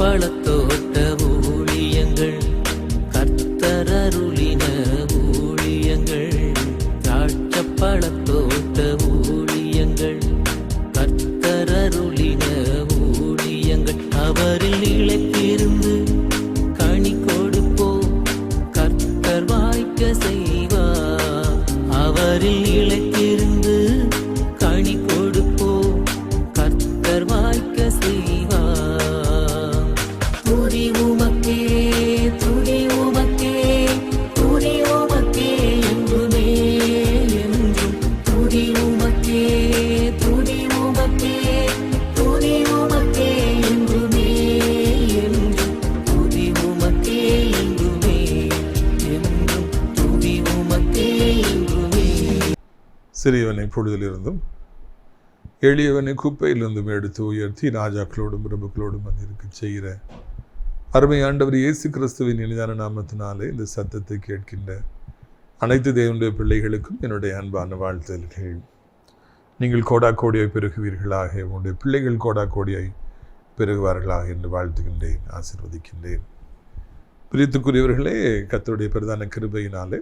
பழத்தோட்ட சிறியவனை எளியவனை குப்பையிலிருந்தும் எடுத்து உயர்த்தி ராஜாக்களோடும் பிரபுக்களோடும் வந்திருக்க செய்கிற அருமை ஆண்டவர் இயேசு கிறிஸ்துவின் இனிதான நாமத்தினாலே இந்த சத்தத்தை கேட்கின்ற அனைத்து தேவனுடைய பிள்ளைகளுக்கும் என்னுடைய அன்பான வாழ்த்தல்கள் நீங்கள் கோடா கோடியாய் பெருகுவீர்களாக உங்களுடைய பிள்ளைகள் கோடா கோடியாய் பெருகுவார்களாக என்று வாழ்த்துகின்றேன் ஆசிர்வதிக்கின்றேன். பிரித்துக்குரியவர்களே கத்தருடைய பிரதான கிருபையினாலே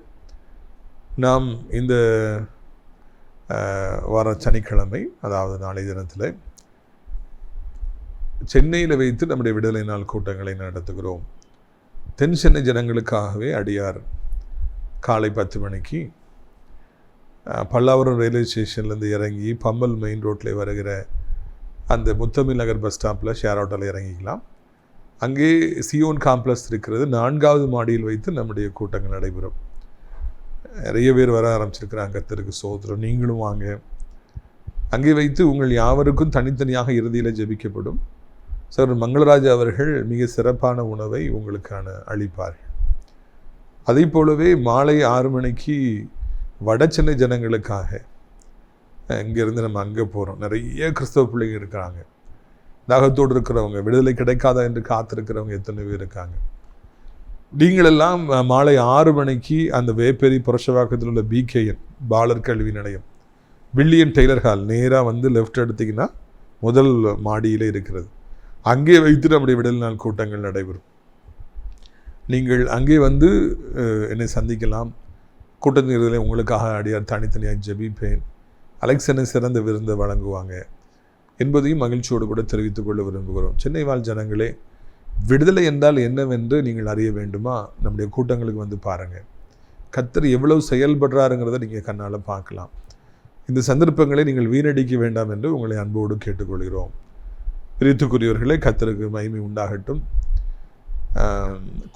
நாம் இந்த வர சனிக்கிழமை அதாவது நாளை தினத்தில் சென்னையில் வைத்து நம்முடைய விடுதலை நாள் கூட்டங்களை நடத்துகிறோம். தென் சென்னை ஜனங்களுக்காகவே அடியார் காலை பத்து மணிக்கு பல்லாவரம் ரயில்வே ஸ்டேஷன்லேருந்து இறங்கி பம்பல் மெயின் ரோட்டில் வருகிற அந்த முத்தமிழ் நகர் பஸ் ஸ்டாப்பில் ஷேர் ஆட்டோவில் இறங்கிக்கலாம். அங்கே சியோன் காம்ப்ளெக்ஸ் இருக்கிறது. நான்காவது மாடியில் வைத்து நம்முடைய கூட்டங்கள் நடைபெறும். நிறைய பேர் வர ஆரம்பிச்சிருக்கிறாங்க கத்தருக்கு சோதரம் நீங்களும் வாங்க. அங்கே வைத்து உங்கள் யாவருக்கும் தனித்தனியாக இறுதியில் ஜெபிக்கப்படும். சார் மங்களராஜ் அவர்கள் மிக சிறப்பான உணவை உங்களுக்கான அளிப்பார்கள். அதே போலவே மாலை ஆறு மணிக்கு வட சென்னை ஜனங்களுக்காக இங்கேருந்து நம்ம அங்கே போகிறோம் நிறைய கிறிஸ்தவ பிள்ளைங்க இருக்கிறாங்க. தாகத்தோடு இருக்கிறவங்க விடுதலை கிடைக்காதா என்று காத்திருக்கிறவங்க எத்தனை பேர் இருக்காங்க. நீங்களெல்லாம் மாலை ஆறு மணிக்கு அந்த வேப்பேரி புரஷவாக்கத்தில் உள்ள பிகேஎன் பாலர் கல்வி நிலையம் வில்லியன் டெய்லர் ஹால் நேராக வந்து லெஃப்ட் எடுத்தீங்கன்னா முதல் மாடியிலே இருக்கிறது. அங்கே வைத்து நம்முடைய விடல் நாள் கூட்டங்கள் நடைபெறும். நீங்கள் அங்கே வந்து என்னை சந்திக்கலாம். கூட்டத்தில் உங்களுக்காக அடியார் தனித்தனியாக ஜபிப்பேன். அலெக்சனை சிறந்த விருந்தை வழங்குவாங்க என்பதையும் மகிழ்ச்சியோடு கூட தெரிவித்துக் கொள்ள விரும்புகிறோம். சென்னை வாழ் ஜனங்களே விடுதலை என்றால் என்னவென்று நீங்கள் அறிய வேண்டுமா? நம்முடைய கூட்டங்களுக்கு வந்து பாருங்கள் கத்தர் எவ்வளவு செயல்படுறாருங்கிறத நீங்கள் கண்ணால் பார்க்கலாம். இந்த சந்தர்ப்பங்களை நீங்கள் வீணடிக்க வேண்டாம் என்று உங்களை அன்போடு கேட்டுக்கொள்கிறோம். பிரித்துக்குரியவர்களே கத்தருக்கு மகிமை உண்டாகட்டும்.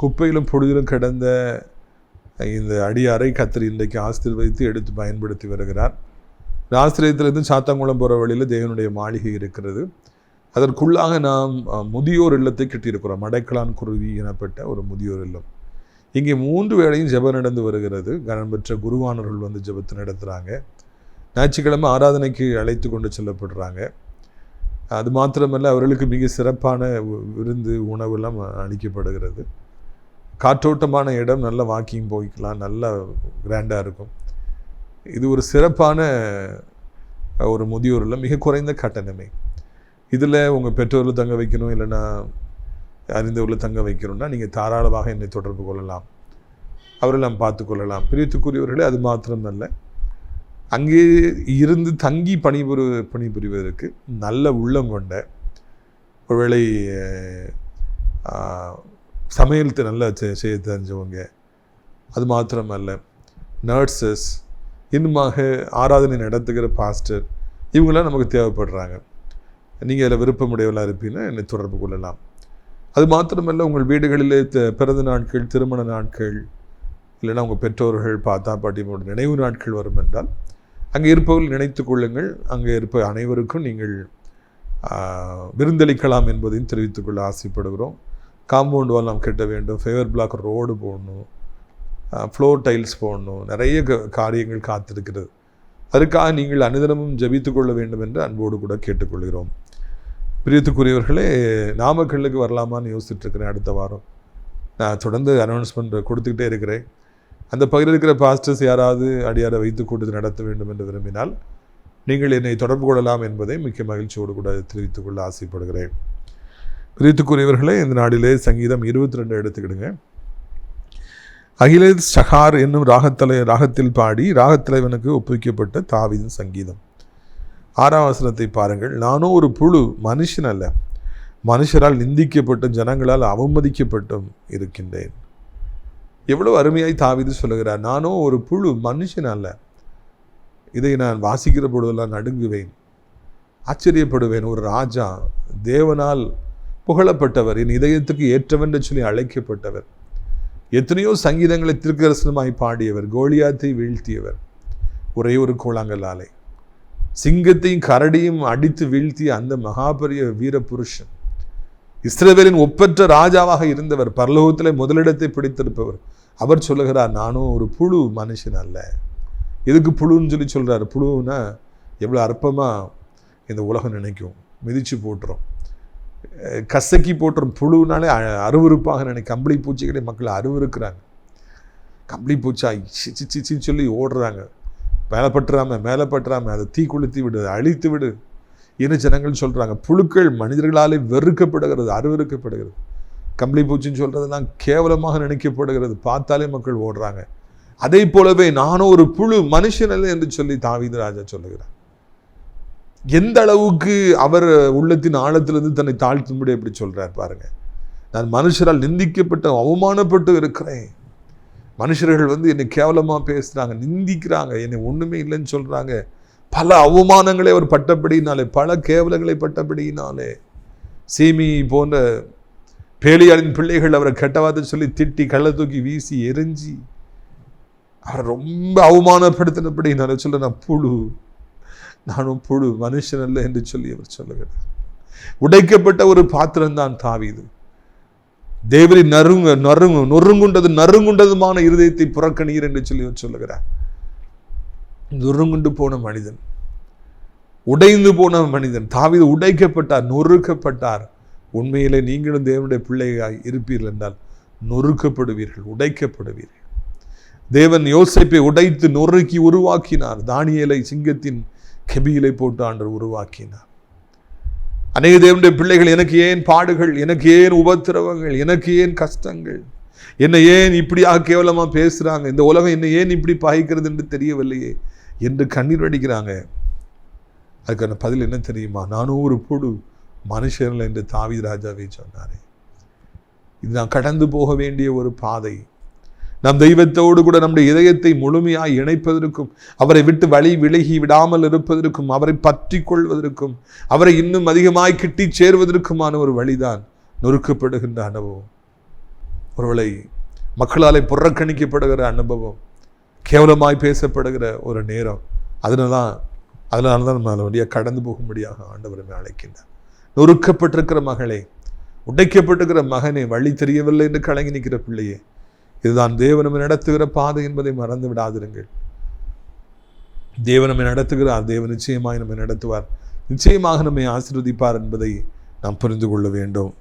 குப்பையிலும் பொழுதிலும் கிடந்த இந்த அடியாரை கத்தர் இன்றைக்கு ஆசீர்வதித்து எடுத்து பயன்படுத்தி வருகிறார். இந்த ஆசிரியத்திலிருந்து சாத்தாங்குளம் போகிற வழியில் தேவனுடைய மாளிகை இருக்கிறது. அதற்குள்ளாக நாம் முதியோர் இல்லத்தை கட்டியிருக்கிறோம். மடைக்கலான் குருவி எனப்பட்ட ஒரு முதியோர் இல்லம். இங்கே மூன்று வேளையும் ஜெபம் நடந்து வருகிறது. கனம் பெற்ற குருவானவர்கள் வந்து ஜெபத்தை நடத்துகிறாங்க ஞாயிற்றுக்கிழமை ஆராதனைக்கு அழைத்து கொண்டு செல்லப்படுறாங்க. அது மாத்திரமல்ல அவர்களுக்கு மிக சிறப்பான வி- விருந்து உணவெல்லாம் அளிக்கப்படுகிறது. காற்றோட்டமான இடம் நல்ல வாக்கிங் போய்க்கலாம் நல்ல கிராண்டாக இருக்கும். இது ஒரு சிறப்பான ஒரு முதியோரில் மிக குறைந்த கட்டணமே. இதில் உங்கள் பெற்றோர்கள் தங்க வைக்கணும் இல்லைன்னா அறிந்தவரில் தங்க வைக்கணும்னா நீங்கள் தாராளமாக என்னை தொடர்பு கொள்ளலாம். அவரை நாம் பார்த்து கொள்ளலாம். பிரியத்துக்குரியவர்களே அது மாத்திரமல்ல. அங்கே இருந்து தங்கி பணிபுரி பணிபுரிவதற்கு நல்ல உள்ளம் கொண்ட ஒருவேளை அஹ், நல்லா செ- செய்ய தெரிஞ்சவங்க. அது மாத்திரமல்ல. நர்சஸ் இன்னுமாக ஆராதனை நடத்துகிற பாஸ்டர் இவங்களாம் நமக்கு தேவைப்படுறாங்க. நீங்கள் அதில் விருப்பமுடையவர்களாக இருப்பீங்கன்னா என்னை தொடர்பு கொள்ளலாம். அது மாத்திரமல்ல உங்கள் வீடுகளிலே பிறந்த நாட்கள் திருமண நாட்கள் இல்லைன்னா உங்கள் பெற்றோர்கள் பாத்தா பாட்டியோட நினைவு நாட்கள் வரும் என்றால் அங்கே இருப்பவர்கள் நினைத்து கொள்ளுங்கள். அங்கே இருப்ப அனைவருக்கும் நீங்கள் விருந்தளிக்கலாம் என்பதையும் தெரிவித்துக்கொள்ள ஆசைப்படுகிறோம். காம்பவுண்ட் வால் நாம் கட்ட வேண்டும் ஃபேவர் பிளாக் ரோடு போடணும் ஃப்ளோர் டைல்ஸ் போடணும் நிறைய க- காரியங்கள் காத்திருக்கிறது. அதற்காக நீங்கள் அனுதினமும் ஜபித்து கொள்ள வேண்டும் என்று அன்போடு கூட கேட்டுக்கொள்கிறோம். பிரியத்துக்குரியவர்களே நாமக்கல்லுக்கு வரலாமான்னு யோசிச்சுட்ருக்கிறேன் அடுத்த வாரம். நான் தொடர்ந்து அனௌன்ஸ்மெண்ட் கொடுத்துக்கிட்டே இருக்கிறேன். அந்த பகுதியில் இருக்கிற பாஸ்டர்ஸ் யாராவது அடியாரை வைத்து கூட்டத்தை நடத்த வேண்டும் என்று விரும்பினால் நீங்கள் என்னை தொடர்பு கொள்ளலாம் என்பதை மிக்க மகிழ்ச்சியோடு கூட தெரிவித்துக் கொள்ள ஆசைப்படுகிறேன். பிரித்துக்குரியவர்களே இந்த நாடிலே சங்கீதம் இருபத்தி ரெண்டு எடுத்துக்கிடுங்க. அகிலேத் சஹார் என்னும் ராகத்தலை ராகத்தில் பாடி ராகத்தலைவனுக்கு ஒப்புவிக்கப்பட்ட தாவிதின் சங்கீதம். ஆறாம் வசனத்தை பாருங்கள். நானும் ஒரு புழு மனுஷன் அல்ல. மனுஷரால் நிந்திக்கப்பட்டும் ஜனங்களால் அவமதிக்கப்பட்டும் இருக்கின்றேன். எவ்வளோ அருமையாய் தாவிது சொல்லுகிறார். நானும் ஒரு புழு மனுஷன் அல்ல. இதை நான் வாசிக்கிற பொழுதெல்லாம் நடுங்குவேன். ஆச்சரியப்படுவேன். ஒரு ராஜா தேவனால் புகழப்பட்டவர் என் இதயத்துக்கு ஏற்றவென்று சொல்லி அழைக்கப்பட்டவர். எத்தனையோ சங்கீதங்களை திருக்கரசனமாய் பாடியவர் கோலியாத்தை வீழ்த்தியவர். ஒரே ஒரு கூழாங்கல்லாலை சிங்கத்தையும் கரடியும் அடித்து வீழ்த்திய அந்த மகாபரிய வீர புருஷன் இஸ்ரேவேலின் ஒப்பற்ற ராஜாவாக இருந்தவர் பரலோகத்தில் முதலிடத்தை பிடித்திருப்பவர் அவர் சொல்லுகிறார் நானும் ஒரு புழு மனுஷன் அல்ல எதுக்கு புழுன்னு சொல்லி சொல்கிறார் புழுன்னா எவ்வளோ அற்பமாக இந்த உலகம் நினைக்கும் மிதிச்சு போட்டுரும் கசக்கி போட்டுரும் புழுனாலே அ- அருவருப்பாக நினை கம்பளி பூச்சிகளை மக்கள் அருவறுக்கிறாங்க கம்பளி பூச்சா சி சி, சி, சொல்லி ஓடுறாங்க மேலே பட்டுறாம மேலே பட்டுறாம அதை தீ கொளுத்தி விடு அழித்து விடு. இன ஜனங்கள் சொல்கிறாங்க புழுக்கள் மனிதர்களாலே வெறுக்கப்படுகிறது அருவறுக்கப்படுகிறது கம்பளி பூச்சின்னு சொல்கிறதெல்லாம் கேவலமாக நினைக்கப்படுகிறது பார்த்தாலே மக்கள் ஓடுறாங்க. அதே போலவே நானும் ஒரு புழு மனுஷன் அல்ல என்று சொல்லி தாவீது ராஜா சொல்லுகிறார். எந்த அளவுக்கு அவர் உள்ளத்தின் ஆழத்திலிருந்து தன்னை தாழ்த்தும்படி எப்படி சொல்கிறார் பாருங்கள் நான் மனுஷரால் நிந்திக்கப்பட்டு அவமானப்பட்டு இருக்கிறேன். மனுஷர்கள் வந்து என்னை கேவலமாக பேசுகிறாங்க நிந்திக்கிறாங்க என்னை ஒன்றுமே இல்லைன்னு சொல்கிறாங்க பல அவமானங்களை அவர் பட்டபடியினாலே பல கேவலங்களை பட்டபடியினாலே சீமி போன்ற பேலியாளின் பிள்ளைகள் அவரை கெட்டவாத சொல்லி திட்டி கள்ள தூக்கி வீசி எரிஞ்சி அவரை ரொம்ப அவமானப்படுத்தினபடினால சொல்ல நான் புழு நானும் புழு மனுஷன் அல்ல என்று சொல்லி அவர் சொல்லுகிறார். உடைக்கப்பட்ட ஒரு பாத்திரம் தான் தேவரி நறுங்க நறுங்க நொறுங்குண்டது நறுங்குண்டதுமான இருதயத்தை புறக்கணீர் என்று சொல்லி சொல்லுகிறார். நொறுங்குண்டு போன மனிதன் உடைந்து போன மனிதன் தாவித உடைக்கப்பட்டார் நொறுக்கப்பட்டார். உண்மையிலே நீங்களும் தேவனுடைய பிள்ளைகளாய் இருப்பீர்கள் என்றால் நொறுக்கப்படுவீர்கள் உடைக்கப்படுவீர்கள். தேவன் யோசிப்பை உடைத்து நொறுக்கி உருவாக்கினார் தானியலை சிங்கத்தின் கெபியிலை போட்டு ஆண்டு உருவாக்கினார். அநேக தேவனுடைய பிள்ளைகள் எனக்கு ஏன் பாடுகள் எனக்கு ஏன் உபத்திரவங்கள் எனக்கு ஏன் கஷ்டங்கள்? என்னை ஏன் இப்படியாக கேவலமாக பேசுகிறாங்க இந்த உலகம் என்னை ஏன் இப்படி பாய்க்கிறது என்று தெரியவில்லையே என்று கண்ணீர் வடிக்கிறாங்க. அதுக்கான பதில் என்ன தெரியுமா? நானும் ஒரு புழு மனுஷர்கள் என்று தாவி ராஜாவே சொன்னாரே. இது நான் கடந்து போக வேண்டிய ஒரு பாதை. நம் தெய்வத்தோடு கூட நம்முடைய இதயத்தை முழுமையாய் இணைப்பதற்கும் அவரை விட்டு வழி விலகி விடாமல் இருப்பதற்கும் அவரை பற்றி கொள்வதற்கும் அவரை இன்னும் அதிகமாய் கிட்டி சேர்வதற்குமான ஒரு வழிதான் நொறுக்கப்படுகின்ற அனுபவம். ஒருவேளை மக்களாலே புறக்கணிக்கப்படுகிற அனுபவம் கேவலமாய் பேசப்படுகிற ஒரு நேரம் அதனால தான் அதனால தான் நம்ம வழியாக கடந்து போகும்படியாக ஆண்டவரை அழைக்கின்றார். நொறுக்கப்பட்டிருக்கிற மகளே உடைக்கப்பட்டிருக்கிற மகனே வழி தெரியவில்லை என்று கலங்கி நிற்கிற பிள்ளையே இதுதான் தேவன் நடத்துகிற பாதை என்பதை மறந்து விடாதிருங்கள். தேவனமை நடத்துகிறார். தேவன் நிச்சயமாய் நம்மை நடத்துவார். நிச்சயமாக நம்மை ஆசிர்வதிப்பார் என்பதை நாம் புரிந்து கொள்ள வேண்டும்.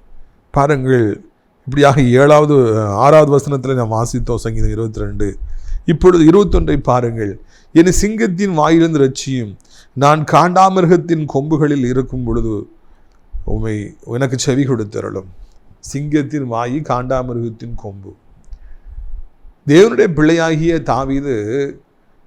பாருங்கள் இப்படியாக ஏழாவது ஆறாவது வசனத்தில் நாம் வாசித்தோம் சங்கீதம் இருபத்தி ரெண்டு இப்பொழுது இருபத்தொன்றை பாருங்கள். என் சிங்கத்தின் வாயிலிருந்து ரட்சியும் நான் காண்டாமிருகத்தின் கொம்புகளில் இருக்கும் பொழுது உமை எனக்கு செவி கொடுத்தருளும். சிங்கத்தின் வாயி காண்டாமிருகத்தின் கொம்பு. தேவனுடைய பிள்ளையாகிய தாவிது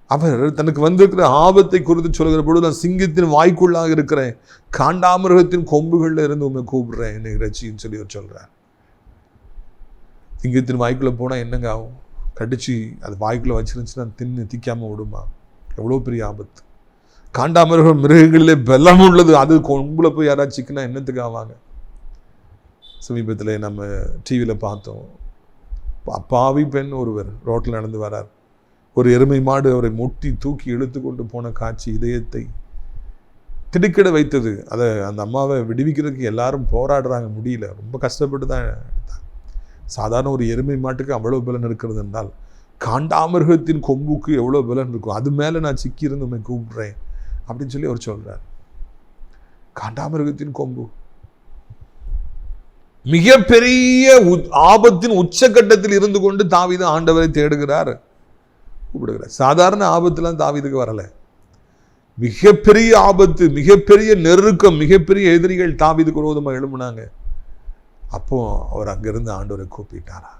அவர் தனக்கு வந்திருக்கிற ஆபத்தை குறித்து சொல்கிற பொழுது நான் சிங்கத்தின் வாய்க்குள்ளாக இருக்கிறேன். காண்டாமிருகத்தின் கொம்புகள்ல இருந்து உண்மை கூப்பிடுறேன் என்னை ரட்சின்னு சொல்லி அவர் சொல்கிறார் சிங்கத்தின் வாய்க்குள்ளே போனா என்னங்க ஆகும்? கடிச்சு அது வாய்க்குள்ள வச்சிருந்துச்சுன்னா தின்னு திக்காம விடுமா எவ்வளோ பெரிய ஆபத்து. காண்டாமிருகம் மிருகங்களிலே பலம் உள்ளது. அது கொம்புல போய் யாராச்சிக்குன்னா என்னத்துக்கு ஆவாங்க? சமீபத்தில் நம்ம டிவியில் பார்த்தோம். அப்பாவி பெண் ஒருவர் ரோட்டில் நடந்து வரார். ஒரு எருமை மாடு அவரை முட்டி தூக்கி இழுத்து கொண்டு போன காட்சி இதயத்தை திடுக்கிட வைத்தது. அதை அந்த அம்மாவை விடுவிக்கிறதுக்கு எல்லாரும் போராடுறாங்க. முடியல. ரொம்ப கஷ்டப்பட்டு தான் சாதாரண ஒரு எருமை மாட்டுக்கு அவ்வளோ பலன் இருக்கிறது என்றால் காண்டாமிருகத்தின் கொம்புக்கு எவ்வளோ பலன் இருக்கும்? அது மேலே நான் சிக்கியிருந்து உண்மை கூப்பிடுறேன் அப்படின்னு சொல்லி அவர் சொல்கிறார் காண்டாமிருகத்தின் கொம்பு. மிகப்பெரிய ஆபத்தின் உச்சக்கட்டத்தில் இருந்து கொண்டு தாவீது ஆண்டவரை தேடுகிறார். கூப்பிடுகிறார். சாதாரண ஆபத்துலாம் தாவிதுக்கு வரலை. மிகப்பெரிய ஆபத்து மிகப்பெரிய நெருக்கம் மிகப்பெரிய எதிரிகள் தாவீதுக்கு விரோதமாக எழும்புனாங்க. அப்போ அவர் அங்கிருந்து ஆண்டவரை கூப்பிட்டாரா?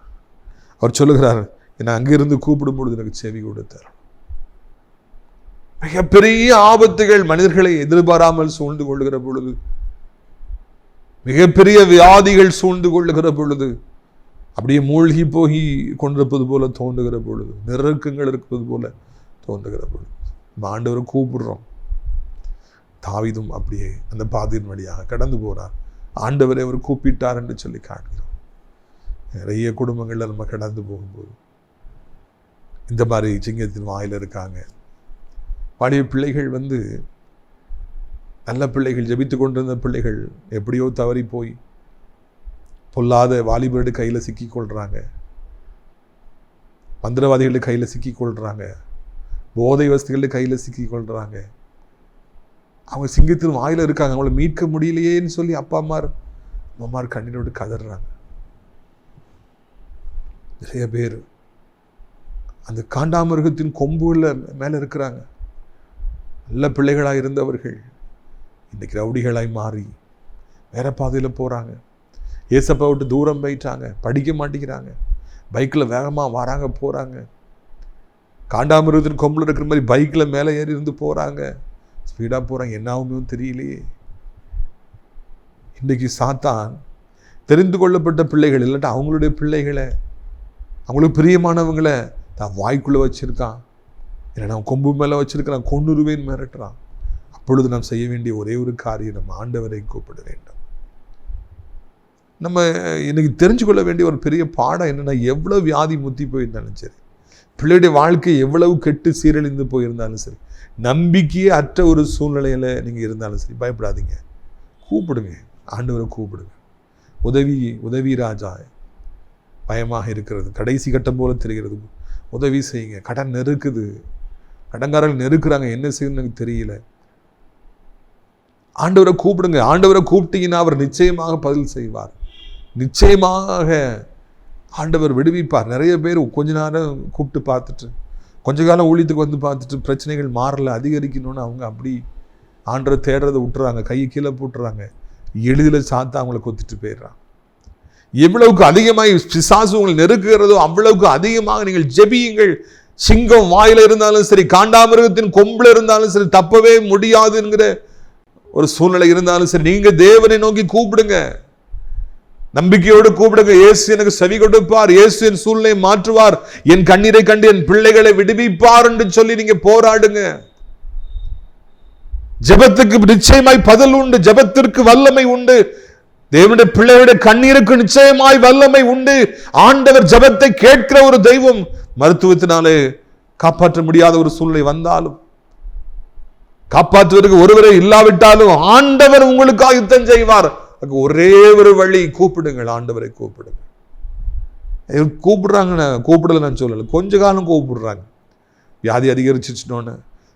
அவர் சொல்லுகிறார் என்னை அங்கிருந்து கூப்பிடும் பொழுது எனக்கு செவி கொடுத்தார். மிகப்பெரிய ஆபத்துகள் மனிதர்களை எதிர்பாராமல் சூழ்ந்து கொள்கிற பொழுது மிகப்பெரிய வியாதிகள் சூழ்ந்து கொள்ளுகிற பொழுது அப்படியே மூழ்கி போகி கொண்டிருப்பது போல தோன்றுகிற பொழுது நெருக்கங்கள் இருப்பது போல தோன்றுகிற பொழுது நம்ம ஆண்டவரை கூப்பிடுறோம். தாவிதும் அப்படியே அந்த பாதையின் வழியாக கடந்து போறார். ஆண்டவரை அவர் கூப்பிட்டார் என்று சொல்லி காண்கிறோம். நிறைய குடும்பங்களில் நம்ம கடந்து போகும்போது இந்த மாதிரி சிங்கத்தின் வாயில் இருக்காங்க. பழைய பிள்ளைகள் வந்து நல்ல பிள்ளைகள் ஜெபித்து கொண்டிருந்த பிள்ளைகள் எப்படியோ தவறி போய் பொல்லாத வாலிபருடைய கையில் சிக்கி மந்திரவாதிகளுடைய கையில் சிக்கிக்கொள்கிறாங்க போதை வசதிகளுடைய கையில் சிக்கி அவங்க சிங்கத்தின் வாயில் இருக்காங்க. அவங்கள மீட்க முடியலையேன்னு சொல்லி அப்பா அம்மார் அம்மார் கண்ணீரோடு கதறாங்க. நிறைய பேர் அந்த காண்டாமிருகத்தின் கொம்புகளில் மேலே இருக்கிறாங்க. நல்ல பிள்ளைகளாக இருந்தவர்கள் இன்றைக்கி ரவுடிகளாய் மாறி வேற பாதையில் போகிறாங்க ஏசப்பா விட்டு தூரம் போயிட்டாங்க. படிக்க மாட்டேங்கிறாங்க. பைக்கில் வேகமாக வராங்க போகிறாங்க காண்டாமிருகத்தின் கொம்பில் இருக்கிற மாதிரி பைக்கில் மேலே ஏறி இருந்து போகிறாங்க ஸ்பீடாக போகிறாங்க என்ன ஆகுமே தெரியலையே. இன்றைக்கி சாத்தான் தெரிந்து கொள்ளப்பட்ட பிள்ளைகள் இல்லாட்டா அவங்களுடைய பிள்ளைகளை அவங்களுக்கு பிரியமானவங்களை தான் வாய்க்குள்ளே வச்சுருக்கான். இல்லை நான் கொம்பு மேலே வச்சுருக்கிறான். கொண்டுருவேன்னு மிரட்டுறான். அப்பொழுது நாம் செய்ய வேண்டிய ஒரே ஒரு காரியம் நம்ம ஆண்டவரை கூப்பிட வேண்டும். நம்ம இன்னைக்கு தெரிஞ்சு கொள்ள வேண்டிய ஒரு பெரிய பாடம் என்னென்னா எவ்வளோ வியாதி முத்தி போயிருந்தாலும் சரி பிள்ளையுடைய வாழ்க்கை எவ்வளவு கெட்டு சீரழிந்து போயிருந்தாலும் சரி நம்பிக்கையே அற்ற ஒரு சூழ்நிலையில் நீங்கள் இருந்தாலும் சரி பயப்படாதீங்க. கூப்பிடுங்க. ஆண்டவரை கூப்பிடுங்க. உதவி உதவி ராஜா பயமாக இருக்கிறது. கடைசி கட்டம் போல தெரிகிறது. உதவி செய்யுங்க. கடன் நெருக்குது. கடன்காரர்கள் நெருக்கிறாங்க. என்ன செய்யணும்னு எனக்கு தெரியல. ஆண்டவரை கூப்பிடுங்க. ஆண்டவரை கூப்பிட்டீங்கன்னா அவர் நிச்சயமாக பதில் செய்வார். நிச்சயமாக ஆண்டவர் விடுவிப்பார். நிறைய பேர் கொஞ்ச நேரம் கூப்பிட்டு பார்த்துட்டு கொஞ்ச காலம் ஊழியத்துக்கு வந்து பார்த்துட்டு பிரச்சனைகள் மாறல அதிகரிக்கணும்னு அவங்க அப்படி ஆண்டரை தேடுறதை விட்டுறாங்க. கையை கீழே போட்டுறாங்க. எளிதில் சாத்தா அவங்கள கொத்திட்டு போயிடுறான். எவ்வளவுக்கு அதிகமாக பிசாசு உங்களை நெருக்குகிறதோ அவ்வளவுக்கு அதிகமாக நீங்கள் ஜெபியுங்கள். சிங்கம் வாயில் இருந்தாலும் சரி காண்டாமிருகத்தின் கொம்புல இருந்தாலும் சரி தப்பவே முடியாதுங்கிற ஒரு சூழ்நிலை இருந்தாலும் சரி நீங்க தேவனை நோக்கி கூப்பிடுங்க. நம்பிக்கையோடு கூப்பிடுங்க. இயேசு எனக்கு செவி கொடுப்பார். இயேசு என் சூழ்நிலையை மாற்றுவார். என் கண்ணீரை கண்டு என் பிள்ளைகளை விடுவிப்பார் என்று சொல்லி நீங்க போராடுங்க. ஜெபத்துக்கு நிச்சயமாய் பதில் உண்டு. ஜெபத்திற்கு வல்லமை உண்டு. தேவனுடைய பிள்ளையுடைய கண்ணீருக்கு நிச்சயமாய் வல்லமை உண்டு. ஆண்டவர் ஜெபத்தை கேட்கிற ஒரு தெய்வம் மருத்துவத்தினாலே காப்பாற்ற முடியாத ஒரு சூழ்நிலை வந்தாலும் காப்பாற்றுவதற்கு ஒருவரே இல்லாவிட்டாலும் ஆண்டவர் உங்களுக்காக யுத்தம் செய்வார். ஒரே ஒரு வழி கூப்பிடுங்கள் ஆண்டவரை கூப்பிடுங்க கூப்பிடுறாங்க கூப்பிடல நான் சொல்லலை. கொஞ்ச காலம் கூப்பிடுறாங்க. வியாதி அதிகரிச்சிச்சுனோன்னு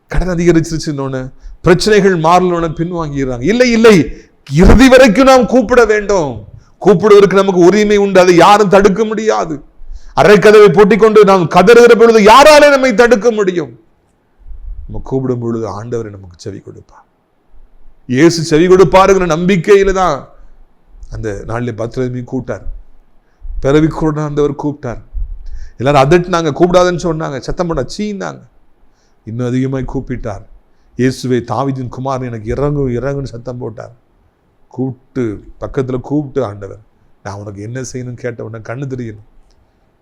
கடன் அதிகரிச்சிருச்சுனோன்னு பிரச்சனைகள் மாறலோன்னு பின்வாங்கிடுறாங்க. இல்லை இல்லை இறுதி வரைக்கும் நாம் கூப்பிட வேண்டும். கூப்பிடுவதற்கு நமக்கு உரிமை உண்டு அதை யாரும் தடுக்க முடியாது. அரைக்கதவை பூட்டிக்கொண்டு நாம் கதறுகிற பொழுது யாராலே நம்மை தடுக்க முடியும்? நம்ம கூப்பிடும் பொழுது ஆண்டவர் நமக்கு செவி கொடுப்பார். இயேசு செவி கொடுப்பாருங்கிற நம்பிக்கையில் தான் அந்த நாளில் பத்திரமே கூப்பிட்டார். பிறவி கூட ஆண்டவர் கூப்பிட்டார். எல்லாரும் அதட்டினாங்க கூப்பிடாதுன்னு சொன்னாங்க சத்தம் பண்ண சீனாங்க இன்னும் அதிகமாக கூப்பிட்டார். இயேசுவை தாவிதின் குமார் எனக்கு இறங்கும் இறங்குன்னு சத்தம் போட்டார். கூப்பிட்டு பக்கத்தில் கூப்பிட்டு ஆண்டவர் நான் உனக்கு என்ன செய்யணும்னு கேட்ட உடனே கண்ணு தெரியணும்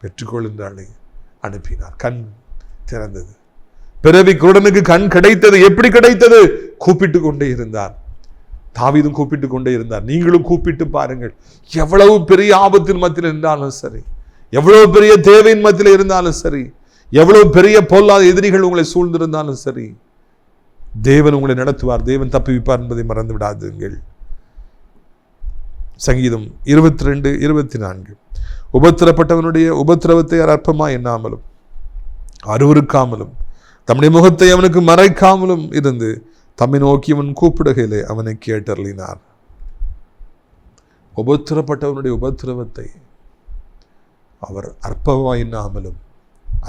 பெற்றுக்கொள் என்று அனுப்பினார். கண் திறந்தது. பிறவி குருடனுக்கு கண் கிடைத்தது. எப்படி கிடைத்தது? கூப்பிட்டு கொண்டே இருந்தார் தாவிதும் கூப்பிட்டு கொண்டே இருந்தார். நீங்களும் கூப்பிட்டு பாருங்கள். எவ்வளவு பெரிய ஆபத்தின் மத்தியில் இருந்தாலும் சரி எவ்வளவு பெரிய தேவையின் மத்தியில் இருந்தாலும் சரி எவ்வளவு பெரிய பொல்லாத எதிரிகள் உங்களை சூழ்ந்திருந்தாலும் சரி தேவன் உங்களை நடத்துவார். தேவன் தப்பிவிப்பார் என்பதை மறந்து விடாதுங்கள் சங்கீதம் இருபத்தி ரெண்டு இருபத்தி நான்கு உபத்திரப்பட்டவனுடைய உபத்திரவத்தை அவர் அற்பமா எண்ணாமலும் அருவருக்காமலும் தம்முடைய முகத்தை அவனுக்கு மறைக்காமலும் இருந்து தம்மை நோக்கி அவன் கூப்பிடுகையிலே அவனை கேட்டருளினார். உபத்திரப்பட்டவனுடைய உபத்திரவத்தை அவர் அற்பமா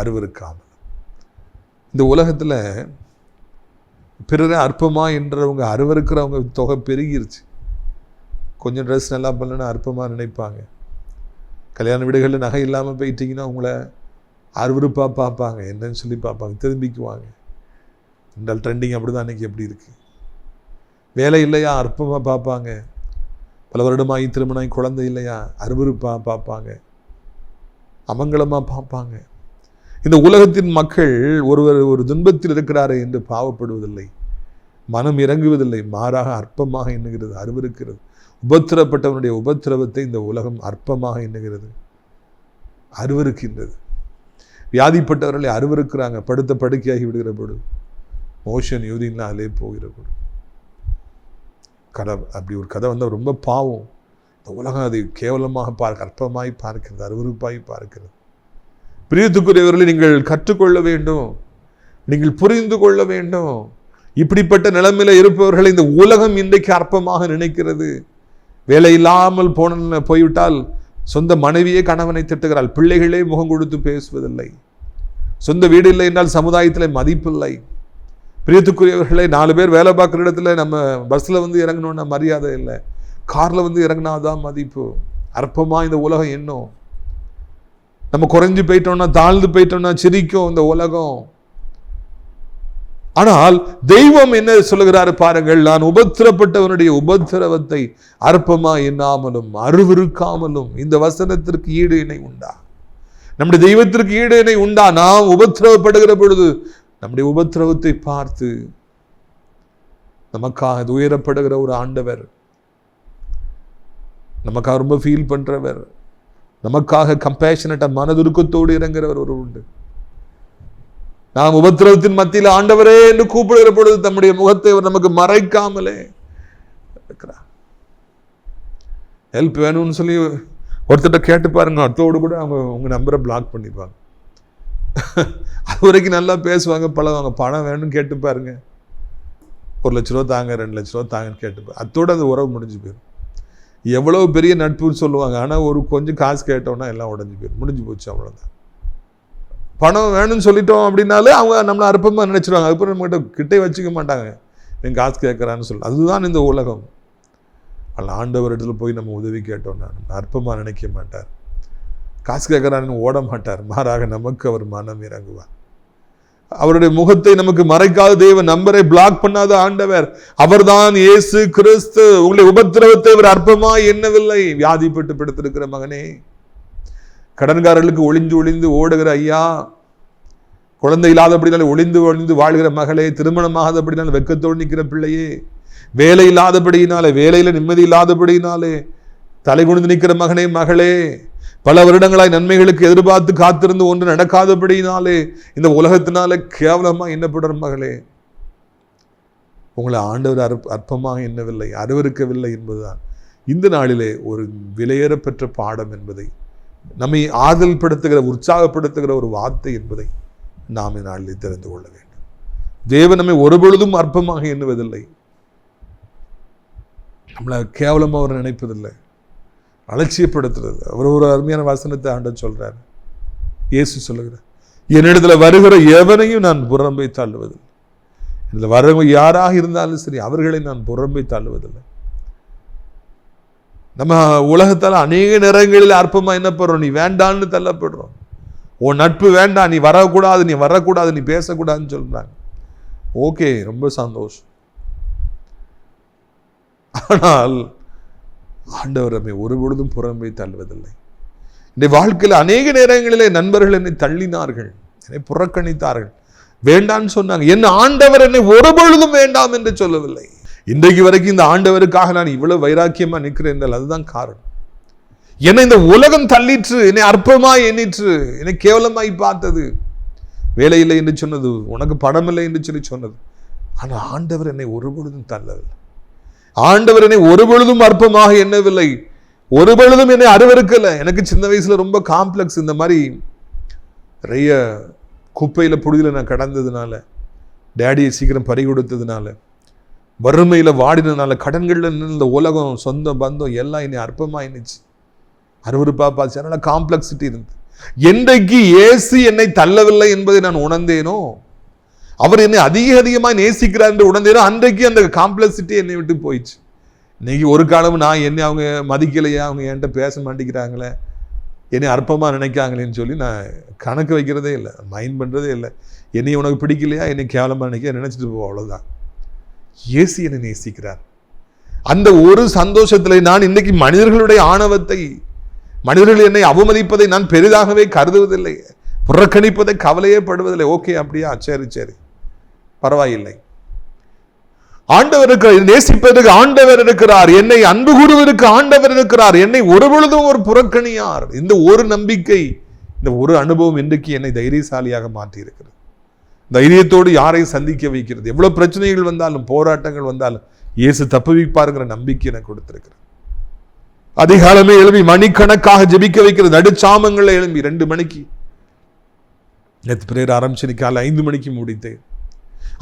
அருவருக்காமலும். இந்த உலகத்தில் பிறரை அற்பமா என்றவங்க அருவருக்கிறவங்க தொகை பெருகிருச்சு. கொஞ்சம் ட்ரெஸ் நல்லா பண்ணலன்னா அற்பமாக நினைப்பாங்க. கல்யாண வீடுகளில் நகை இல்லாமல் போயிட்டீங்கன்னா உங்களை அருவருப்பாக பார்ப்பாங்க. என்னன்னு சொல்லி பார்ப்பாங்க. திரும்பிக்குவாங்க. இன்றால் ட்ரெண்டிங் அப்படி தான் அன்றைக்கி எப்படி இருக்குது வேலை இல்லையா? அற்பமாக பார்ப்பாங்க. பல வருடமாகி திருமணம் குழந்தை இல்லையா? அருவருப்பாக பார்ப்பாங்க. அமங்கலமாக பார்ப்பாங்க. இந்த உலகத்தின் மக்கள் ஒருவர் ஒரு துன்பத்தில் இருக்கிறாரே என்று பாவப்படுவதில்லை. மனம் இறங்குவதில்லை. மாறாக அற்பமாக எண்ணுகிறது அருவருக்கிறது. உபத்திரப்பட்டவனுடைய உபத்திரவத்தை இந்த உலகம் அற்பமாக எண்ணுகிறது. அருவருக்கின்றது. வியாதிப்பட்டவர்களை அருவருக்கிறாங்க. படுத்த படுக்கையாகி விடுகிற பொழுது மோஷன் யூதின்லாம் அதிலே போகிற பொழுது. கதை அப்படி ஒரு கதை வந்தால் ரொம்ப பாவம். இந்த உலகம் அதை கேவலமாக பார்க்க அற்பமாய் பார்க்கிறது அருவருப்பாய் பார்க்கிறது. பிரியத்துக்குரியவர்களை நீங்கள் கற்றுக்கொள்ள வேண்டும். நீங்கள் புரிந்து கொள்ள வேண்டும். இப்படிப்பட்ட நிலைமையில இருப்பவர்களை இந்த உலகம் இன்றைக்கு அற்பமாக நினைக்கிறது. வேலை இல்லாமல் போன போய்விட்டால் சொந்த மனைவியே கணவனை திட்டுகிறாள். பிள்ளைகளே முகம் கொடுத்து பேசுவதில்லை. சொந்த வீடு இல்லை என்றால் சமுதாயத்தில் மதிப்பில்லை. பிரியத்துக்குரியவர்களை நாலு பேர் வேலை பார்க்குற இடத்துல நம்ம பஸ்ஸில் வந்து இறங்கணும்னா மரியாதை இல்லை. காரில் வந்து இறங்கினாதான் மதிப்பு. அற்பமாக இந்த உலகம் இன்னும் நம்ம குறைஞ்சு போயிட்டோம்னா தாழ்ந்து போயிட்டோம்னா சிரிக்கும் இந்த உலகம். ஆனால் தெய்வம் என்ன சொல்லுகிறாரு பாருங்கள் நான் உபத்திரப்பட்டவனுடைய உபத்திரவத்தை அற்பமா எண்ணாமலும் அருவிருக்காமலும் இந்த வசனத்திற்கு ஈடு இணை உண்டா? நம்முடைய தெய்வத்திற்கு ஈடு இணை உண்டா? நாம் உபத்திரவப்படுகிற பொழுது நம்முடைய உபத்திரவத்தை பார்த்து நமக்காக உயரப்படுகிற ஒரு ஆண்டவர் நமக்காக ரொம்ப ஃபீல் பண்றவர் நமக்காக கம்பேஷனட்டா மனதுருக்கத்தோடு இறங்குறவர் ஒரு உண்டு. நாம் உபத்திரவத்தின் மத்தியில் ஆண்டவரே என்று கூப்பிடுகிற பொழுது தம்முடைய முகத்தை அவர் நமக்கு மறைக்காமலே இருக்கிறார். ஹெல்ப் வேணும்னு சொல்லி ஒருத்தர்கிட்ட கேட்டு பாருங்க அடுத்தோடு கூட அவங்க உங்கள் நம்பரை பிளாக் பண்ணிப்பாங்க. அது வரைக்கும் நல்லா பேசுவாங்க பழகுவாங்க. பணம் வேணும்னு கேட்டு பாருங்க. ஒரு லட்ச ரூபா தாங்க ரெண்டு லட்ச ரூபா தாங்கன்னு கேட்டு அத்தோடு அந்த உறவு முடிஞ்சு போயிடும். எவ்வளோ பெரிய நட்புன்னு சொல்லுவாங்க. ஆனால் ஒரு கொஞ்சம் காசு கேட்டோம்னா எல்லாம் உடஞ்சி போயிடும். முடிஞ்சு போச்சு அவ்வளோதான் பணம் வேணும்னு சொல்லிட்டோம் அப்படின்னாலே அவங்க நம்மளை அற்பமாக நினச்சிருவாங்க. அதுக்கப்புறம் நம்மகிட்ட கிட்டே வச்சுக்க மாட்டாங்க. என் காசு கேட்குறான்னு சொல்லி. அதுதான் இந்த உலகம். அதில் ஆண்டவர் இடத்துல போய் நம்ம உதவி கேட்டோம்னா நான் அற்பமாக நினைக்க மாட்டார். காசு கேட்குறான்னு ஓட மாட்டார். மாறாக நமக்கு அவர் மனம் இறங்குவார். அவருடைய முகத்தை நமக்கு மறைக்காத தெய்வ நம்பரை பிளாக் பண்ணாத ஆண்டவர். அவர்தான் இயேசு கிறிஸ்து. உங்களுடைய உபத்திரவத்தை அவர் அற்பமாக எண்ணவில்லை. வியாதிப்பட்டு படுத்திருக்கிற மகனே கடன்காரர்களுக்கு ஒளிந்து ஒளிந்து ஓடுகிற ஐயா. குழந்தை இல்லாதபடினால் ஒளிந்து ஒளிந்து வாழ்கிற மகளே திருமணமாகாதபடினால் வெக்கத்தோடு நிற்கிற பிள்ளையே. வேலை இல்லாதபடியினாலே வேலையில நிம்மதி இல்லாதபடியினாலே தலை குனிந்து நிற்கிற மகனே மகளே. பல வருடங்களாய் நன்மைகளுக்கு எதிர்பார்த்து காத்திருந்து ஒன்று நடக்காதபடியினாலே இந்த உலகத்தினால கேவலமா எண்ணப்படுற மகளே. உங்களை ஆண்டவர் அற்ப அற்பமாக எண்ணவில்லை அருவருக்கவில்லை என்பதுதான். இந்த நாளிலே ஒரு விலையேறப்பெற்ற பாடம் என்பதை நம்மை ஆதல் படுத்துகிற உற்சாகப்படுத்துகிற ஒரு வார்த்தை என்பதை நாம் இந்நாளிலே தெரிந்து கொள்ள வேண்டும். தேவன் நம்மை ஒருபொழுதும் அற்பமாக எண்ணுவதில்லை. நம்மளை கேவலமாக அவர் நினைப்பதில்லை. அலட்சியப்படுத்துறது. அவர் ஒரு அருமையான வசனத்தை ஆண்ட சொல்கிறார் இயேசு சொல்லுகிறார் என்னிடத்தில் வருகிற எவனையும் நான் புறம்பை தள்ளுவதில்லை. இதில் வரவங்க யாராக இருந்தாலும் சரி அவர்களை நான் புறம்பை தள்ளுவதில்லை. நம்ம உலகத்தால் அநேக நேரங்களில் அற்பமாக என்ன பண்ணுறோம் நீ வேண்டான்னு தள்ளப்படுறோம். உன் நட்பு வேண்டாம் நீ வரக்கூடாது நீ வரக்கூடாது நீ பேசக்கூடாதுன்னு சொல்கிறாங்க ஓகே ரொம்ப சந்தோஷம். ஆனால் ஆண்டவர் நம்மை ஒரு பொழுதும் தள்ளுவதில்லை. இந்த வாழ்க்கையில் அநேக நேரங்களிலே நண்பர்கள் என்னை தள்ளினார்கள் என்னை புறக்கணித்தார்கள். வேண்டான்னு சொன்னாங்க. என் ஆண்டவர் என்னை ஒரு பொழுதும் வேண்டாம் என்று சொல்லவில்லை. இன்றைக்கு வரைக்கும் இந்த ஆண்டவருக்காக நான் இவ்வளவு வைராக்கியமா நிற்கிறேன் அதுதான் காரணம். என்னை இந்த உலகம் தள்ளிற்று என்னை அற்பமாய் எண்ணிற்று என்னை கேவலமாய் பார்த்தது. வேலை இல்லை என்று சொன்னது உனக்கு பணம் இல்லை என்று சொல்லி சொன்னது. ஆனால் ஆண்டவர் என்னை ஒரு பொழுதும் தள்ளவில்லை. ஆண்டவர் என்னை ஒரு பொழுதும் அற்பமாக எண்ணவில்லை. ஒரு பொழுதும் என்னை அருவருக்கலை. எனக்கு சின்ன வயசுல ரொம்ப காம்ப்ளெக்ஸ் இந்த மாதிரி நிறைய குப்பையில் புழுதியில் நான் கடந்ததுனால டேடியை சீக்கிரம் பறி கொடுத்ததுனால வறுமையில் வாடினதுனால கடன்களில் நின்று இந்த உலகம் சொந்தம் பந்தம் எல்லாம் என்னை அற்பமாக இருந்துச்சு அருவருப்பா பார்த்து அதனால் காம்ப்ளெக்சிட்டி இருந்து என்றைக்கு ஏசி என்னை தள்ளவில்லை என்பதை நான் உணர்ந்தேனோ அவர் என்னை அதிக அதிகமாக நேசிக்கிறார் என்று உணர்ந்தேனோ அன்றைக்கு அந்த காம்ப்ளெக்சிட்டி என்னை விட்டு போயிடுச்சு. இன்னைக்கு ஒரு காலம் நான் என்னை அவங்க மதிக்கலையா அவங்க என்கிட்ட பேச மாட்டேங்கிறாங்களே என்னை அற்பமாக நினைக்காங்களேன்னு சொல்லி நான் கணக்கு வைக்கிறதே இல்லை மைண்ட் பண்ணுறதே இல்லை. என்னை உனக்கு பிடிக்கலையா என்னை கேவலமாக நினைக்க நினச்சிட்டு போ அவ்வளோதான் இயேசு என்னை நேசிக்கிறார். அந்த ஒரு சந்தோஷத்தில் நான் இன்னைக்கு மனிதர்களுடைய ஆணவத்தை மனிதர்கள் என்னை அவமதிப்பதை நான் பெரிதாகவே கருதுவதில்லை புறக்கணிப்பதை கவலையே படுவதில்லை. ஓகே அப்படியா? சரி சரி. பரவாயில்லை. ஆண்டவர் இருக்கிறார் நேசிப்பதற்கு ஆண்டவர் இருக்கிறார். என்னை அன்பு கூடுவதற்கு ஆண்டவர் இருக்கிறார். என்னை ஒரு பொழுதும் ஒரு புறக்கணியார். இந்த ஒரு நம்பிக்கை இந்த ஒரு அனுபவம் இன்றைக்கு என்னை தைரியசாலியாக மாற்றியிருக்கிறது. தைரியத்தோடு யாரை சந்திக்க வைக்கிறது. எவ்வளவு பிரச்சனைகள் வந்தாலும் போராட்டங்கள் வந்தாலும் இயேசு தப்புவிப்பாருங்கிற நம்பிக்கை எனக்கு கொடுத்திருக்கிறது. அதிகாலமே எழுப்பி மணிக்கணக்காக ஜெபிக்க வைக்கிறது. நடுச்சாமங்களை எழும்பி ரெண்டு மணிக்கு. நேற்று பிரேயர் ஆரம்பிச்சு காலை ஐந்து மணிக்கு முடித்தேன்.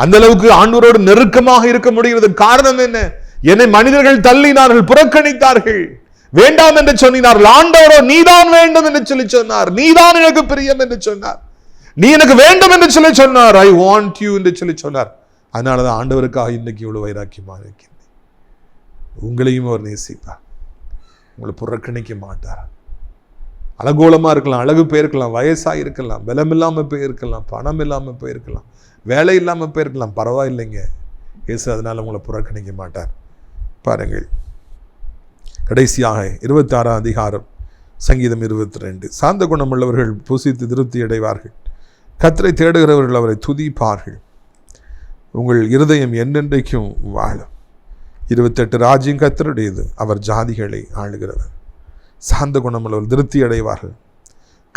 அந்த அளவுக்கு ஆண்டவரோடு நெருக்கமாக இருக்க முடிகிறது காரணம் என்ன? என்னை மனிதர்கள் தள்ளினார்கள் புறக்கணித்தார்கள். வேண்டாம் என்று சொன்னார்கள் ஆண்டவரோ நீதான் வேண்டும் என்று சொல்லி சொன்னார். நீதான் எனக்கு பிரியம் என்று சொன்னார். நீ எனக்கு வேண்டும் என்று சொல்லி சொன்னார். ஐ வாண்ட் யூ என்று சொல்லி சொன்னார். அதனால தான் ஆண்டவருக்காக இன்னைக்கு இவ்வளோ வைராக்கியமாக இருக்கின்றேன். உங்களையும் அவர் நேசிப்பார். உங்களை புறக்கணிக்க மாட்டார். அலகோலமாக இருக்கலாம் அழகு போயிருக்கலாம் வயசாக இருக்கலாம் பலம் இல்லாமல் போயிருக்கலாம் பணம் இல்லாமல் போயிருக்கலாம் வேலை இல்லாமல் போயிருக்கலாம் பரவாயில்லைங்க. இயேசு அதனால உங்களை புறக்கணிக்க மாட்டார். பாருங்கள். கடைசியாக இருபத்தாறாம் அதிகாரம் சங்கீதம் இருபத்தி ரெண்டு. சாந்த குணமுள்ளவர்கள் புசித்து திருப்தி அடைவார்கள். கத்தரை தேடுகிறவர்கள் அவரை துதிப்பார்கள். உங்கள் இருதயம் என்னென்றைக்கும் வாழும். இருபத்தெட்டு ராஜ்யம் கத்தருடையது. அவர் ஜாதிகளை ஆளுகிறவர். சாந்த குணமுள்ளவர் திருப்தி அடைவார்கள்.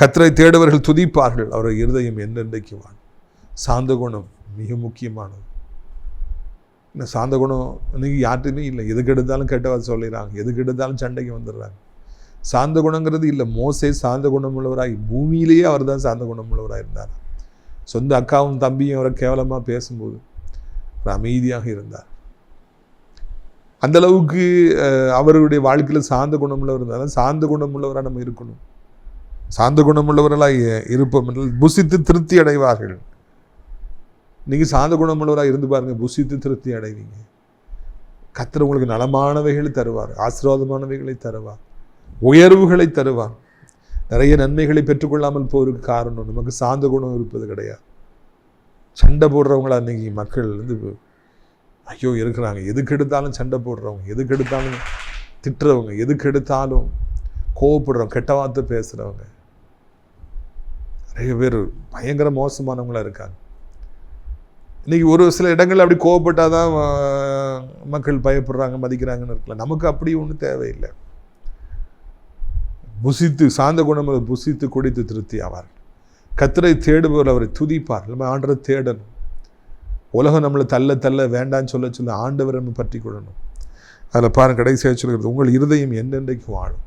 கத்தரை தேடுவர்கள் துதிப்பார்கள். அவரை இருதயம் என்னென்றைக்கு வாழும். சாந்த குணம் மிக முக்கியமானது. இந்த சாந்த குணம் இன்னைக்கு யார்ட்டுமே இல்லை. எதுக்கு எடுத்தாலும் கெட்டவா சொல்லிடுறாங்க. எதுக்கு எடுத்தாலும் சண்டைக்கு வந்துடுறாங்க. சாந்த குணங்கிறது இல்லை. மோசே சாந்த குணமுள்ளவராய் பூமியிலேயே அவர் தான் சாந்த குணமுள்ளவராக இருந்தார். சொந்த அக்காவும் தம்பியும் அவரை கேவலமாக பேசும்போது அவர் அமைதியாக இருந்தார். அந்த அளவுக்கு அவருடைய வாழ்க்கையில் சார்ந்த குணமுள்ளவர் இருந்தாலும் சார்ந்த குணமுள்ளவராக நம்ம இருக்கணும். சார்ந்த குணமுள்ளவர்களாக இருப்போம் என்றால் புசித்து திருப்தி அடைவார்கள். நீங்கள் சார்ந்த குணமுள்ளவராக இருந்து பாருங்க புசித்து திருப்தி அடைவீங்க. கத்தர் உங்களுக்கு நலமானவைகளை தருவார் ஆசீர்வாதமானவைகளை தருவார் உயர்வுகளை தருவார். நிறைய நன்மைகளை பெற்றுக்கொள்ளாமல் போகிறதுக்கு காரணம். நமக்கு சாந்த குணம் இருப்பது கிடையாது. சண்டை போடுறவங்களா அன்றைக்கி மக்கள் வந்து ஐயோ இருக்கிறாங்க. எதுக்கு எடுத்தாலும் சண்டை போடுறவங்க எதுக்கு எடுத்தாலும் திட்டுறவங்க எதுக்கு எடுத்தாலும் கோவப்படுறவங்க கெட்ட வார்த்தை பேசுகிறவங்க நிறைய பேர் பயங்கர மோசமானவங்களா இருக்காங்க. இன்னைக்கு ஒரு சில இடங்களில் அப்படி கோவப்பட்டால் தான் மக்கள் பயப்படுறாங்க மதிக்கிறாங்கன்னு இருக்கலாம். நமக்கு அப்படி ஒன்றும் தேவையில்லை. புசித்து சாந்த குணம் புசித்து குடித்து திருப்தி ஆவார்கள் கத்தரை தேடுபவர் அவரை துதிப்பார். நம்ம ஆண்டரை தேடணும். உலகம் நம்மளை தள்ள தள்ள வேண்டான்னு சொல்ல சொல்ல ஆண்டவர் நம்ம பற்றி கொள்ளணும். அதில் பாருங்க கடைசியாக சொல்கிறது உங்கள் இருதயம் என்னென்றைக்கு வாழும்?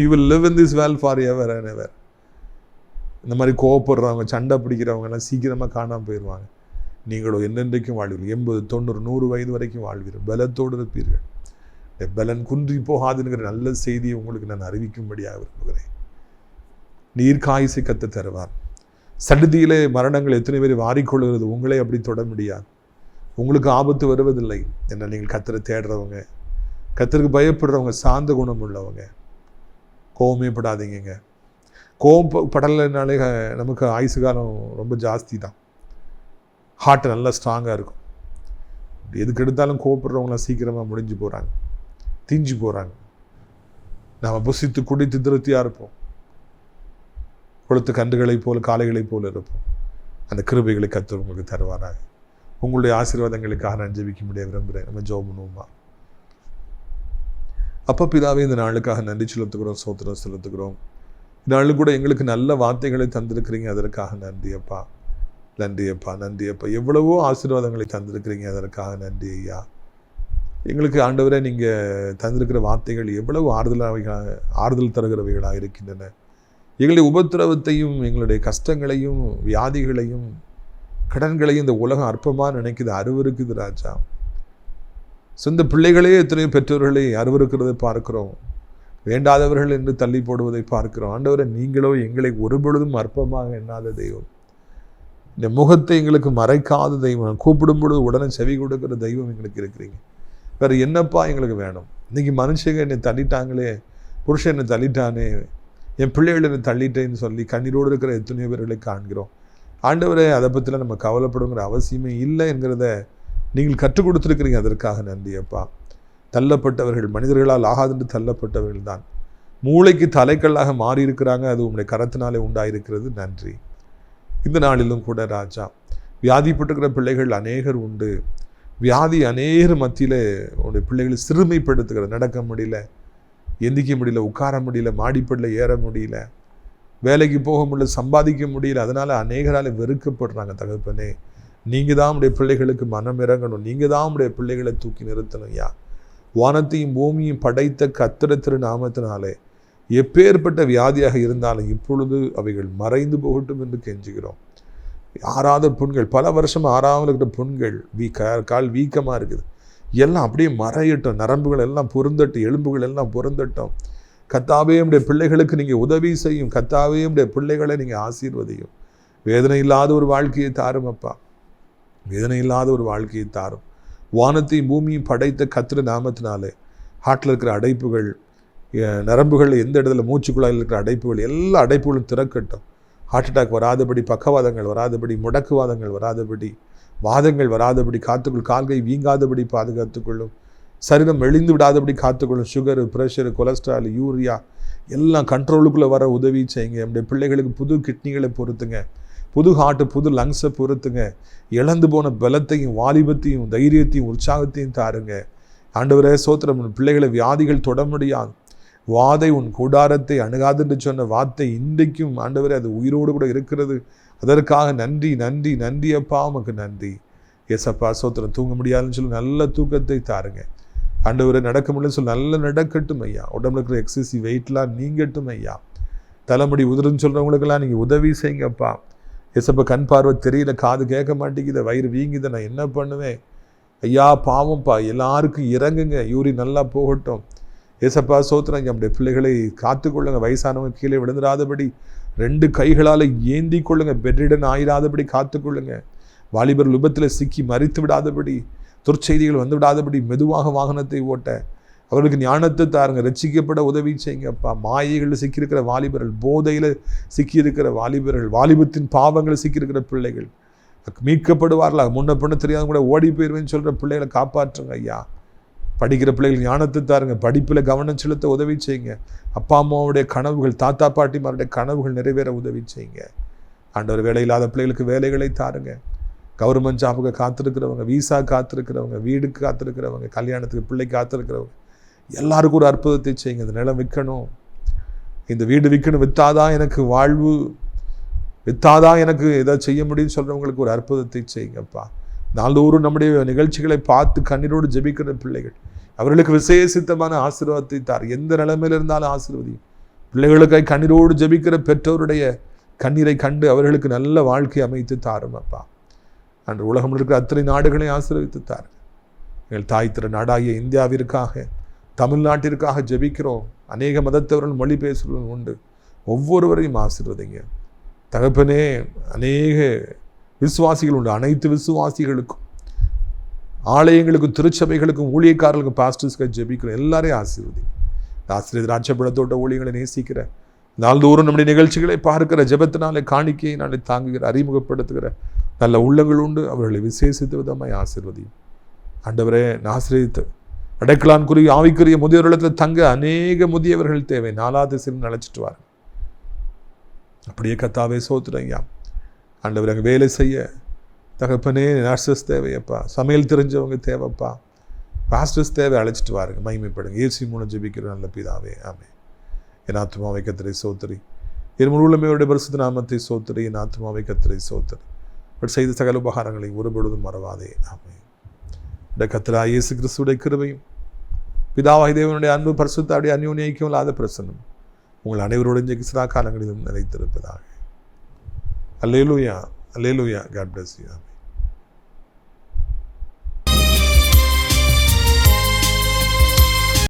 You will live in this well for ever and ever இந்த மாதிரி கோவப்படுறவங்க சண்டை பிடிக்கிறவங்க எல்லாம் சீக்கிரமாக காணாமல் போயிடுவாங்க நீங்களோ என்னென்றைக்கும் வாழ்வீர்கள். எண்பது தொண்ணூறு நூறு வயது வரைக்கும் வாழ்வீர்கள். பலத்தோடு இருப்பீர்கள். எவ்வளன் குன்றி போகாதுங்கிற நல்ல செய்தியை உங்களுக்கு நான் அறிவிக்கும்படியாக விரும்புகிறேன். நீர்க்காய்ச்சி கத்து தருவார். சடுதியிலே மரணங்கள் எத்தனை பேர் வாரிக்கொள்கிறது? உங்களே அப்படி தொட முடியாது. உங்களுக்கு ஆபத்து வருவதில்லை என்ன நீங்கள் கத்தரை தேடுறவங்க கத்தருக்கு பயப்படுறவங்க சாந்த குணம் உள்ளவங்க. கோவமே படாதீங்க கோவம் படலைனாலே நமக்கு ஆயுசு காலம் ரொம்ப ஜாஸ்தி தான். ஹார்ட் நல்லா ஸ்ட்ராங்காக இருக்கும். எதுக்கு எடுத்தாலும் கோவப்படுறவங்களாம் சீக்கிரமாக முடிஞ்சு போகிறாங்க தீஞ்சு போகிறாங்க நாம் புசித்து குடித்து திருப்தியாக இருப்போம். கொளுத்து கன்றுகளைப் போல காளைகளைப் போல இருப்போம். அந்த கிருபைகளை கத்து உங்களுக்கு தருவாராக. உங்களுடைய ஆசீர்வாதங்களுக்காக நான் ஜெபிக்க முடிய விரும்புகிறேன். நம்ம ஜோ பண்ணுவோமா அப்போ பிதாவே இந்த நாளுக்காக நன்றி செலுத்துகிறோம் சோத்திரம் செலுத்துகிறோம். இந்த கூட எங்களுக்கு நல்ல வார்த்தைகளை தந்திருக்கிறீங்க. அதற்காக நன்றி அப்பா. நன்றி அப்பா நன்றி அப்பா. எவ்வளவோ ஆசீர்வாதங்களை தந்திருக்கிறீங்க. அதற்காக நன்றி ஐயா. எங்களுக்கு ஆண்டவரை நீங்கள் தந்திருக்கிற வார்த்தைகள் எவ்வளவு ஆறுதலாக ஆறுதல் தருகிறவைகளாக இருக்கின்றன. எங்களுடைய உபத்திரவத்தையும் எங்களுடைய கஷ்டங்களையும் வியாதிகளையும் கடன்களையும் இந்த உலகம் அற்பமாக நினைக்குது அருவருக்குது ராஜா. சொந்த பிள்ளைகளே எத்தனையோ பெற்றோர்களை அருவருக்கிறதை பார்க்கிறோம். வேண்டாதவர்கள் என்று தள்ளி போடுவதை பார்க்கிறோம். ஆண்டவரை நீங்களோ எங்களை ஒருபொழுதும் அற்பமாக எண்ணாத தெய்வம். இந்த முகத்தை எங்களுக்கு மறைக்காத தெய்வம். கூப்பிடும் பொழுது உடனே செவி கொடுக்கிற தெய்வம் எங்களுக்கு இருக்கிறீங்க. வேறு என்னப்பா எங்களுக்கு வேணும்? இன்றைக்கி மனுஷங்க என்னை தள்ளிட்டாங்களே புருஷன் என்னை தள்ளிட்டானே என் பிள்ளைகள் என்னை தள்ளிட்டேன்னு சொல்லி கண்ணீரோடு இருக்கிற எத்தனையோ பேர்களை காண்கிறோம். ஆண்டவரே அதை பற்றிலாம் நம்ம கவலைப்படுங்கிற அவசியமே இல்லை என்கிறத நீங்கள் கற்றுக் கொடுத்துருக்கிறீங்க. அதற்காக நன்றி அப்பா. தள்ளப்பட்டவர்கள் மனிதர்களால் ஆகாதென்று தள்ளப்பட்டவர்கள் தான். மூளைக்கு தலைக்கல்லாக மாறி இருக்கிறாங்க அது உங்களுடைய கரத்தினாலே உண்டாயிருக்கிறது. நன்றி. இந்த நாளிலும் கூட ராஜா வியாதிப்பட்டிருக்கிற பிள்ளைகள் அநேகர் உண்டு. வியாதி அநேகர் மத்தியில் உன்னுடைய பிள்ளைகளை சிறுமைப்படுத்துகிற நடக்க முடியல எந்திக்க முடியல உட்கார முடியல மாடிப்படில் ஏற முடியல வேலைக்கு போக முடியல சம்பாதிக்க முடியல அதனால் அநேகரால் வெறுக்கப்படுறாங்க தகப்பனே. நீங்கள் தான் உடைய பிள்ளைகளுக்கு மனம் இறங்கணும். நீங்கள் தான் உடைய பிள்ளைகளை தூக்கி நிறுத்தணும் ஐயா வானத்தையும் பூமியும் படைத்த கத்திர திருநாமத்தினாலே எப்பேற்பட்ட வியாதியாக இருந்தாலும் இப்பொழுது அவைகள் மறைந்து போகட்டும் என்று கெஞ்சுகிறோம். ஆறாத புண்கள் பல வருஷம் ஆறாமல் இருக்கிற புண்கள் வீக்க கால் வீக்கமாக இருக்குது. எல்லாம் அப்படியே மறையட்டும். நரம்புகள் எல்லாம் பொருந்தட்டும் எலும்புகள் எல்லாம் பொருந்தட்டும். கத்தாவே உடைய பிள்ளைகளுக்கு நீங்கள் உதவி செய்யும். கத்தாவே உடைய பிள்ளைகளை நீங்கள் ஆசீர்வதியும். வேதனை இல்லாத ஒரு வாழ்க்கையை தாரும் அப்பா. வேதனை இல்லாத ஒரு வாழ்க்கையை தாரும். வானத்தையும் பூமியும் படைத்த கத்திர நாமத்தினாலே ஹார்ட்டில் இருக்கிற அடைப்புகள் நரம்புகள் எந்த இடத்துல மூச்சுக்குழாயில் இருக்கிற அடைப்புகள் எல்லா அடைப்புகளும் திறக்கட்டும். ஹார்ட் அட்டாக் வராதபடி பக்கவாதங்கள் வராதபடி முடக்குவாதங்கள் வராதபடி வாதங்கள் வராதபடி காத்துக்கொள் கால்கை வீங்காதபடி பாதுகாத்துக்கொள்ளும் சரீரம் எழுந்து விடாதபடி காத்துக்கொள்ளும் சுகரு ப்ரெஷரு கொலஸ்ட்ரால் யூரியா எல்லாம் கண்ட்ரோலுக்குள்ளே வர உதவி செய்யுங்க. நம்முடைய பிள்ளைகளுக்கு புது கிட்னிகளை பொறுத்துங்க புது ஹார்ட்டு புது லங்ஸை பொறுத்துங்க இழந்து போன பலத்தையும் வாலிபத்தையும் தைரியத்தையும் உற்சாகத்தையும் தாருங்க. ஆண்டவரே சோத்திரம் பிள்ளைகளை வியாதிகள் தொட முடியாது வாதை உன் கூடாரத்தை அணுகாதுன்னு சொன்ன வார்த்தை இன்றைக்கும் ஆண்டவரே அது உயிரோடு கூட இருக்கிறது. அதற்காக நன்றி நன்றி நன்றி அப்பா உமக்கு நன்றி. எஸ்அப்பா சோத்திரம் தூங்க முடியாதுன்னு சொல்லி நல்ல தூக்கத்தை தாருங்க. ஆண்டவரை நடக்க முடியலன்னு சொல்லி நல்ல நடக்கட்டும் ஐயா. உடம்புல இருக்கிற எக்ஸசிவ் வெயிட்லாம் நீங்கட்டும் ஐயா. தலைமுடி உதிருன்னு சொல்கிறவங்களுக்கெல்லாம் நீங்கள் உதவி செய்யுங்கப்பா எசப்ப கண் பார்வை தெரியல காது கேட்க மாட்டேங்குது வயிறு வீங்குது நான் என்ன பண்ணுவேன்? ஐயா பாவம்ப்பா எல்லாருக்கும் இறங்குங்க. யூரி நல்லா போகட்டும். ஏசப்பா சோத்திரம் நம்முடைய பிள்ளைகளை காத்துக்கொள்ளுங்க. வயசானவங்க கீழே விழுந்துடாதபடி ரெண்டு கைகளால் ஏந்தி கொள்ளுங்க பெட்ரிடன் ஆயிராதபடி காத்துக்கொள்ளுங்க. வாலிபர் விபத்தில் சிக்கி மறித்து விடாதபடி துர்ச்செய்திகள் வந்து விடாதபடி மெதுவாக வாகனத்தை ஓட்ட அவர்களுக்கு ஞானத்தை தாருங்க. ரசிக்கப்பட உதவி செய்யுங்கப்பா மாயைகளில் சிக்கியிருக்கிற வாலிபர்கள் போதையில் சிக்கியிருக்கிற வாலிபர்கள் வாலிபத்தின் பாவங்களில் சிக்கியிருக்கிற பிள்ளைகள் மீட்கப்படுவார்களா முன்ன பண்ண தெரியாத கூட ஓடி போயிடுவேன்னு சொல்கிற பிள்ளைகளை காப்பாற்றுங்க ஐயா. படிக்கிற பிள்ளைகள் ஞானத்தை தாருங்க. படிப்பில் கவனம் செலுத்த உதவி செய்யுங்க. அப்பா அம்மாவுடைய கனவுகள் தாத்தா பாட்டிமாருடைய கனவுகள் நிறைவேற உதவி செய்யுங்க. ஆண்டவர் வேலை இல்லாத பிள்ளைகளுக்கு வேலைகளை தாருங்க. கவர்மெண்ட் ஜாபுக்கு காத்திருக்கிறவங்க வீசா காத்திருக்கிறவங்க வீடுக்கு காத்திருக்கிறவங்க கல்யாணத்துக்கு பிள்ளை காத்திருக்கிறவங்க எல்லாருக்கும் ஒரு அற்புதத்தை செய்யுங்க. இந்த நிலம் விற்கணும். இந்த வீடு விற்கணும். விற்றாதான் எனக்கு வாழ்வு? விற்றாதான் எனக்கு எதாவது செய்ய முடியும்னு சொல்கிறவங்களுக்கு ஒரு அற்புதத்தை செய்யுங்கப்பா. நாள்தோறும் நம்முடைய நிகழ்ச்சிகளை பார்த்து கண்ணீரோடு ஜெபிக்கிற பிள்ளைகள் அவர்களுக்கு விசேஷித்தமான ஆசீர்வாதத்தை தார். எந்த நிலைமையில் இருந்தாலும் ஆசீர்வதியும். பிள்ளைகளுக்காய் கண்ணீரோடு ஜெபிக்கிற பெற்றோருடைய கண்ணீரை கண்டு அவர்களுக்கு நல்ல வாழ்க்கை அமைத்து தாரும் அப்பா. அன்று உலகம் இருக்கிற அத்தனை நாடுகளையும் ஆசீர்வித்து தார். எங்கள் தாய் திரு நாடாகிய இந்தியாவிற்காக தமிழ்நாட்டிற்காக ஜெபிக்கிறோம். அநேக மதத்தவர்கள் மொழி பேசுகிறவர்கள் உண்டு. ஒவ்வொருவரையும் ஆசீர்வதிங்க. தகப்பனே அநேக விசுவாசிகள் உண்டு. அனைத்து விசுவாசிகளுக்கும். ஆலயங்களுக்கும் திருச்சபைகளுக்கும் ஊழியக்காரர்களுக்கும் பாஸ்டர்ஸ்க்கு ஜெபிக்கிறோம் எல்லாரையும் ஆசீர்வதி. ஆசிரியர் ராஜபடத்தோட்ட ஊழியங்களை நேசிக்கிற நாள்தோறும் நம்முடைய நிகழ்ச்சிகளை பார்க்கிற ஜபத்தினாலே காணிக்கையை நாளை தாங்குகிற அறிமுகப்படுத்துகிற நல்ல உள்ளங்கள் உண்டு. அவர்களை விசேஷித்த விதமாய் ஆசீர்வதியும் ஆண்டவரே ஆசிரியத்து அடைக்கலான்குரிய ஆவிக்குரிய முதியோரிடத்தில் தங்க அநேக முதியவர்கள் தேவை. நாலாவது சிறு அழைச்சிட்டு வாருங்க. அப்படியே கத்தாவே சோத்துறங்கய்யா ஆண்டவர் அங்கே வேலை செய்ய தகப்பனே நர்சஸ் தேவையப்பா. சமையல் தெரிஞ்சவங்க தேவைப்பா. பாஸ்டர்ஸ் தேவை அழைச்சிட்டு வாருங்க. மகிமைப்படுங்க. ஏசி மூலம் ஜெபிக்கிற நல்ல பிதாவே ஆமே என் ஆத்மாவை கத்திரை சோத்திரி. என் முழுமையோடைய பரிசுத்த நாமத்தை சோத்திரி. என் ஆத்மாவை கத்திரை சோத்திரி. பட் செய்த சகல உபகாரங்களை ஒருபொழுதும் மறவாதே ஆமே இந்த கத்திரா இயேசு கிறிஸ்துடைய கிருபையும் பிதாவாய் தேவனுடைய அன்பு பரிசுத்தாவுடைய அந்யோன்ய ஐக்கியம் இல்லாத பிரசனம் உங்கள் அனைவரோடு இன்றைக்கு சிறா காலங்களிலும் நிலைத்திருப்பதாக. அல்லேலூயா அல்லேலூயா. God bless you